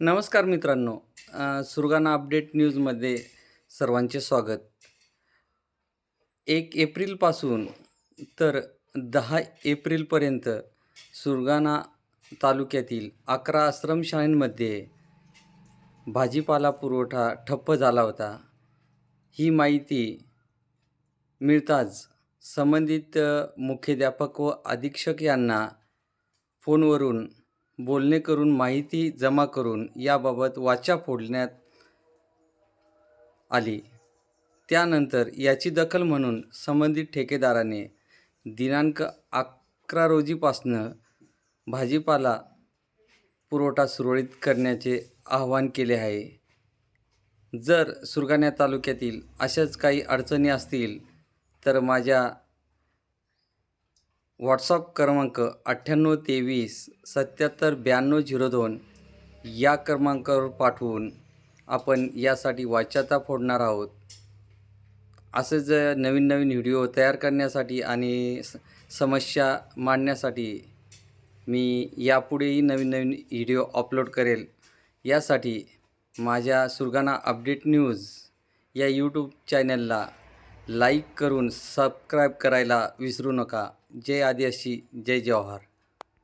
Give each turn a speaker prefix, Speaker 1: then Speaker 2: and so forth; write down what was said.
Speaker 1: नमस्कार मित्रांनो. सुरगाणा अपडेट न्यूजमध्ये सर्वांचे स्वागत. एक एप्रिलपासून तर दहा एप्रिलपर्यंत सुरगाणा तालुक्यातील अकरा आश्रमशाळांमध्ये भाजीपाला पुरवठा ठप्प झाला होता. ही माहिती मिळताच संबंधित मुख्याध्यापक व अधीक्षक यांना फोनवरून बोलणे करून माहिती जमा करून याबाबत वाचा फोडण्यात आली. त्यानंतर याची दखल म्हणून संबंधित ठेकेदाराने दिनांक अकरा रोजीपासनं भाजीपाला पुरवठा सुरळीत करण्याचे आवाहन केले आहे. जर सुरगाणा तालुक्यातील अशाच काही अडचणी असतील तर माझ्या व्हॉट्सअप क्रमांक अठ्ठ्याण्णव तेवीस सत्याहत्तर ब्याण्णव झिरो दोन या क्रमांकावर पाठवून आपण यासाठी वाच्यता फोडणार आहोत. असेच नवीन नवीन व्हिडिओ तयार करण्यासाठी आणि स समस्या मांडण्यासाठी मी यापुढेही नवीन नवीन व्हिडिओ अपलोड करेल. यासाठी माझ्या सुरगाणा अपडेट न्यूज या यूट्यूब चॅनलला लाईक करून सबस्क्राईब करायला विसरू नका. जय आदिवासी जय जवाहर.